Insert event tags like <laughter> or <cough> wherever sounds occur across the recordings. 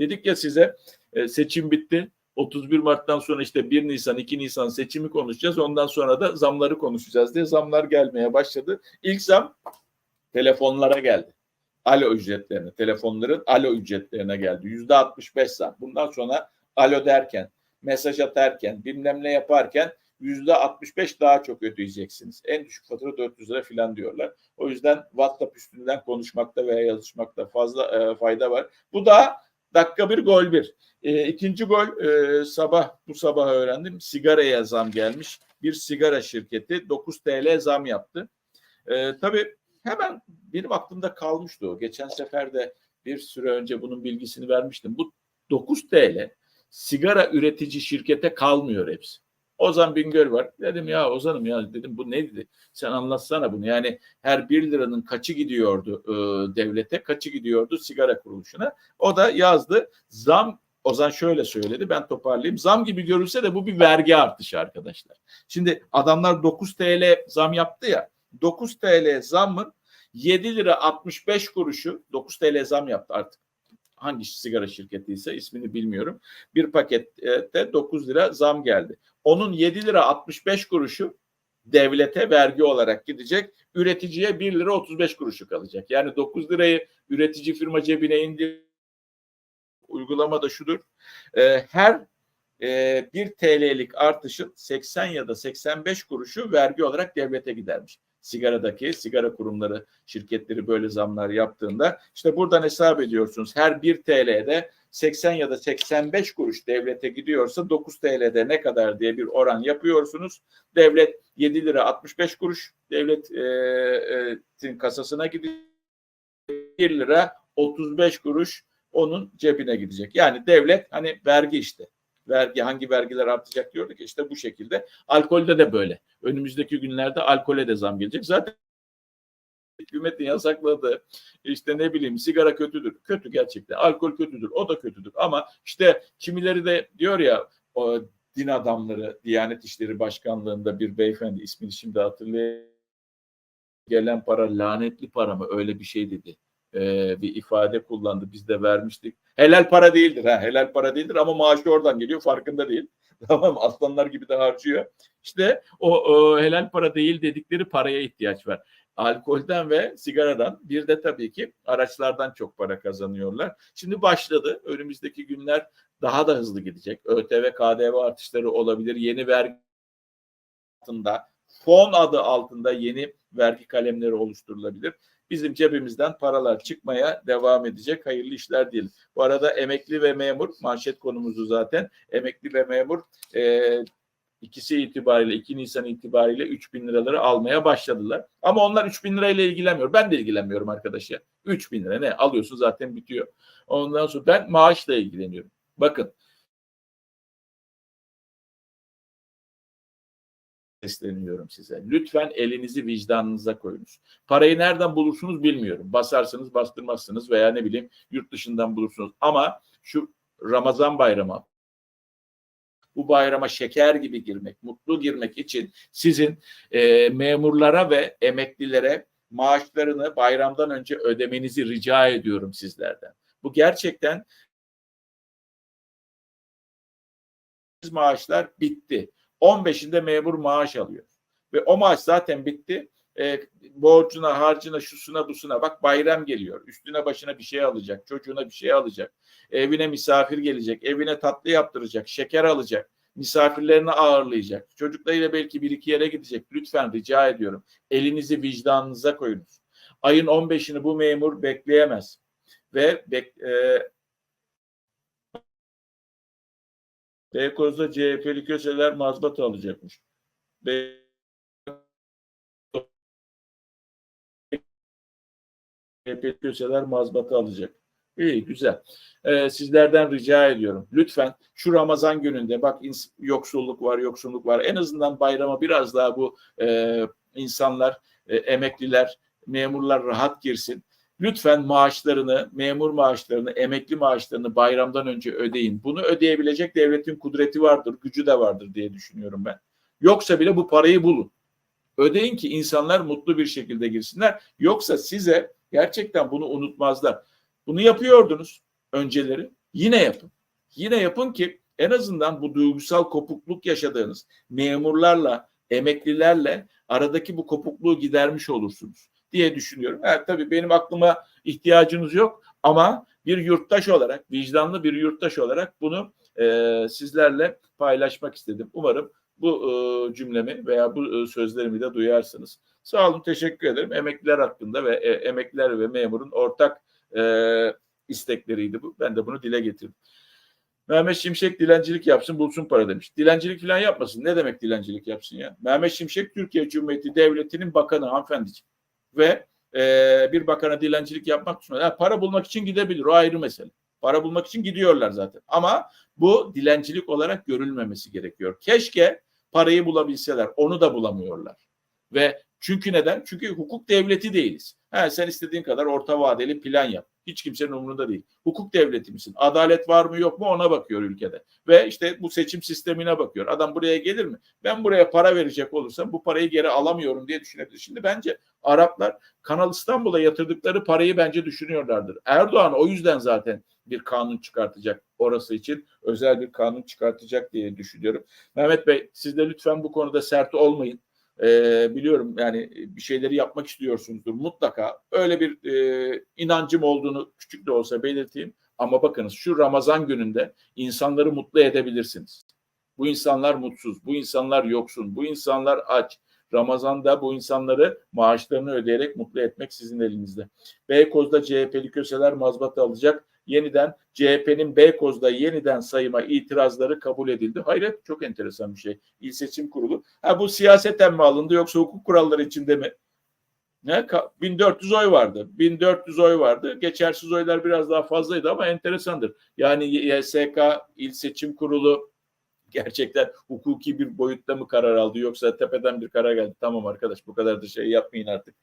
Dedik ya size e, seçim bitti. 31 Mart'tan sonra işte 1 Nisan, 2 Nisan seçimi konuşacağız. Ondan sonra da zamları konuşacağız diye zamlar gelmeye başladı. İlk zam telefonlara geldi. Alo ücretlerine, telefonların alo ücretlerine geldi. Yüzde 65 zam. Bundan sonra alo derken, mesaj atarken, bilmem ne yaparken yüzde 65 daha çok ödeyeceksiniz. En düşük fatura 400 lira falan diyorlar. O yüzden WhatsApp üstünden konuşmakta veya yazışmakta fazla e, fayda var. Bu da dakika bir gol bir. E, ikinci gol e, sabah bu sabah öğrendim. Sigaraya zam gelmiş. Bir sigara şirketi 9 TL zam yaptı. E, tabii hemen benim aklımda kalmıştı o. Geçen sefer de bir süre önce bunun bilgisini vermiştim. Bu 9 TL sigara üretici şirkete kalmıyor hepsi. Ozan Bingöl var. Dedim ya Ozan'ım ya dedim bu ne dedi? Sen anlatsana bunu. Yani her 1 liranın kaçı gidiyordu e, devlete, kaçı gidiyordu sigara kuruluşuna. O da yazdı. Zam Ozan şöyle söyledi ben toparlayayım. Zam gibi görülse de bu bir vergi artışı arkadaşlar. Şimdi adamlar 9 TL zam yaptı ya. 9 TL zamın 7 lira 65 kuruşu 9 TL zam yaptı artık. Hangi sigara şirketi ise ismini bilmiyorum. Bir pakette 9 lira zam geldi. Onun 7 lira 65 kuruşu devlete vergi olarak gidecek. Üreticiye 1 lira 35 kuruşu kalacak. Yani 9 lirayı üretici firma cebine indir. Uygulama da şudur. Ee, her e, 1 TL'lik artışın 80 ya da 85 kuruşu vergi olarak devlete gidermiş. Sigaradaki sigara kurumları şirketleri böyle zamlar yaptığında işte buradan hesap ediyorsunuz. Her 1 TL'de 80 ya da 85 kuruş devlete gidiyorsa 9 TL'de ne kadar diye bir oran yapıyorsunuz. Devlet 7 lira 65 kuruş devletin e, kasasına gidiyor. 1 lira 35 kuruş onun cebine gidecek. Yani devlet hani vergi işte. Vergi hangi vergiler artacak diyorduk işte bu şekilde. Alkolde de böyle. Önümüzdeki günlerde alkole de zam gelecek. Zaten hükümetin yasakladığı işte ne bileyim sigara kötüdür. Kötü gerçekten. Alkol kötüdür. O da kötüdür. Ama işte kimileri de diyor ya o din adamları Diyanet İşleri Başkanlığında bir beyefendi ismini şimdi hatırlayayım. Gelen para lanetli para mı öyle bir şey dedi. Ee, bir ifade kullandı. Biz de vermiştik. Helal para değildir ha. Helal para değildir ama maaşı oradan geliyor farkında değil. <laughs> Tamam aslanlar gibi de harcıyor. İşte o, o helal para değil dedikleri paraya ihtiyaç var alkolden ve sigaradan bir de tabii ki araçlardan çok para kazanıyorlar. Şimdi başladı. Önümüzdeki günler daha da hızlı gidecek. ÖTV, KDV artışları olabilir. Yeni vergi altında, fon adı altında yeni vergi kalemleri oluşturulabilir. Bizim cebimizden paralar çıkmaya devam edecek. Hayırlı işler diyelim. Bu arada emekli ve memur, manşet konumuzu zaten. Emekli ve memur e, ikisi itibariyle 2 Nisan itibariyle 3 bin liraları almaya başladılar. Ama onlar 3 bin lirayla ilgilenmiyor. Ben de ilgilenmiyorum arkadaş ya. 3 bin lira ne alıyorsun zaten bitiyor. Ondan sonra ben maaşla ilgileniyorum. Bakın sesleniyorum size. Lütfen elinizi vicdanınıza koyunuz. Parayı nereden bulursunuz bilmiyorum. Basarsınız, bastırmazsınız veya ne bileyim yurt dışından bulursunuz. Ama şu Ramazan bayramı bu bayrama şeker gibi girmek, mutlu girmek için sizin e, memurlara ve emeklilere maaşlarını bayramdan önce ödemenizi rica ediyorum sizlerden. Bu gerçekten maaşlar bitti. 15'inde memur maaş alıyor. Ve o maaş zaten bitti. E, borcuna, harcına, şusuna, busuna bak bayram geliyor. Üstüne başına bir şey alacak, çocuğuna bir şey alacak. Evine misafir gelecek, evine tatlı yaptıracak, şeker alacak, misafirlerini ağırlayacak. Çocuklarıyla belki bir iki yere gidecek. Lütfen rica ediyorum. Elinizi vicdanınıza koyunuz. Ayın 15'ini bu memur bekleyemez. Ve bek, e, Beykoz'da CHP'li köseler mazbat alacakmış. Be CHP'li köseler mazbatı alacak. İyi güzel. Ee, sizlerden rica ediyorum. Lütfen şu Ramazan gününde bak yoksulluk var, yoksulluk var. En azından bayrama biraz daha bu e, insanlar, e, emekliler, memurlar rahat girsin. Lütfen maaşlarını, memur maaşlarını, emekli maaşlarını bayramdan önce ödeyin. Bunu ödeyebilecek devletin kudreti vardır, gücü de vardır diye düşünüyorum ben. Yoksa bile bu parayı bulun. Ödeyin ki insanlar mutlu bir şekilde girsinler. Yoksa size gerçekten bunu unutmazlar. Bunu yapıyordunuz önceleri. Yine yapın. Yine yapın ki en azından bu duygusal kopukluk yaşadığınız memurlarla, emeklilerle aradaki bu kopukluğu gidermiş olursunuz diye düşünüyorum. Evet tabii benim aklıma ihtiyacınız yok ama bir yurttaş olarak, vicdanlı bir yurttaş olarak bunu e, sizlerle paylaşmak istedim. Umarım bu e, cümlemi veya bu e, sözlerimi de duyarsınız. Sağ olun, teşekkür ederim. Emekliler hakkında ve e, emekliler ve memurun ortak e, istekleriydi bu. Ben de bunu dile getirdim. Mehmet Şimşek dilencilik yapsın bulsun para demiş. Dilencilik falan yapmasın. Ne demek dilencilik yapsın ya? Mehmet Şimşek Türkiye Cumhuriyeti Devleti'nin bakanı hanımefendiciğim. Ve e, bir bakana dilencilik yapmak için para bulmak için gidebilir. O ayrı mesele. Para bulmak için gidiyorlar zaten. Ama bu dilencilik olarak görülmemesi gerekiyor. Keşke parayı bulabilseler. Onu da bulamıyorlar. Ve çünkü neden? Çünkü hukuk devleti değiliz. Ha, sen istediğin kadar orta vadeli plan yap. Hiç kimsenin umurunda değil. Hukuk devleti misin? Adalet var mı yok mu ona bakıyor ülkede. Ve işte bu seçim sistemine bakıyor. Adam buraya gelir mi? Ben buraya para verecek olursam bu parayı geri alamıyorum diye düşünebilir. Şimdi bence Araplar Kanal İstanbul'a yatırdıkları parayı bence düşünüyorlardır. Erdoğan o yüzden zaten bir kanun çıkartacak orası için özel bir kanun çıkartacak diye düşünüyorum. Mehmet Bey siz de lütfen bu konuda sert olmayın. Ee, biliyorum yani bir şeyleri yapmak istiyorsunuzdur mutlaka. Öyle bir e, inancım olduğunu küçük de olsa belirteyim. Ama bakınız şu Ramazan gününde insanları mutlu edebilirsiniz. Bu insanlar mutsuz, bu insanlar yoksun, bu insanlar aç. Ramazan'da bu insanları maaşlarını ödeyerek mutlu etmek sizin elinizde. Beykoz'da CHP'li köseler mazbata alacak. Yeniden CHP'nin Beykoz'da yeniden sayıma itirazları kabul edildi. Hayret çok enteresan bir şey. İl Seçim Kurulu. Ha bu siyaseten mi alındı yoksa hukuk kuralları içinde mi? Ne? 1400 oy vardı. 1400 oy vardı. Geçersiz oylar biraz daha fazlaydı ama enteresandır. Yani YSK, İl Seçim Kurulu gerçekten hukuki bir boyutta mı karar aldı yoksa tepeden bir karar geldi. Tamam arkadaş bu kadar da şey yapmayın artık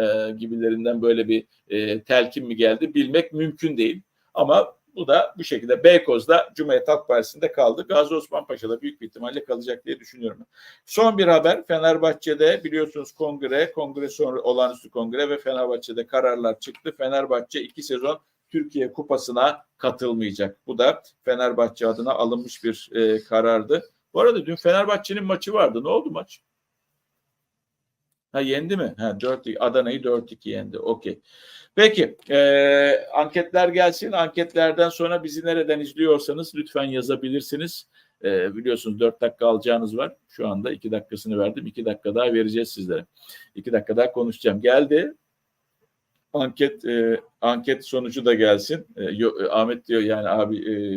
e, gibilerinden böyle bir e, telkin mi geldi bilmek mümkün değil. Ama bu da bu şekilde Beykoz'da Cumhuriyet Halk Partisi'nde kaldı. Gazi Osman Paşa'da büyük bir ihtimalle kalacak diye düşünüyorum. Son bir haber Fenerbahçe'de biliyorsunuz kongre, kongre sonra olağanüstü kongre ve Fenerbahçe'de kararlar çıktı. Fenerbahçe iki sezon Türkiye Kupası'na katılmayacak. Bu da Fenerbahçe adına alınmış bir e, karardı. Bu arada dün Fenerbahçe'nin maçı vardı. Ne oldu maç? Ha yendi mi? Ha 4 Adana'yı 4-2 yendi. Okey. Peki e, anketler gelsin. Anketlerden sonra bizi nereden izliyorsanız lütfen yazabilirsiniz. E, biliyorsunuz 4 dakika alacağınız var. Şu anda 2 dakikasını verdim. 2 dakika daha vereceğiz sizlere. 2 dakika daha konuşacağım. Geldi. Anket e, anket sonucu da gelsin. E, yo, Ahmet diyor yani abi e,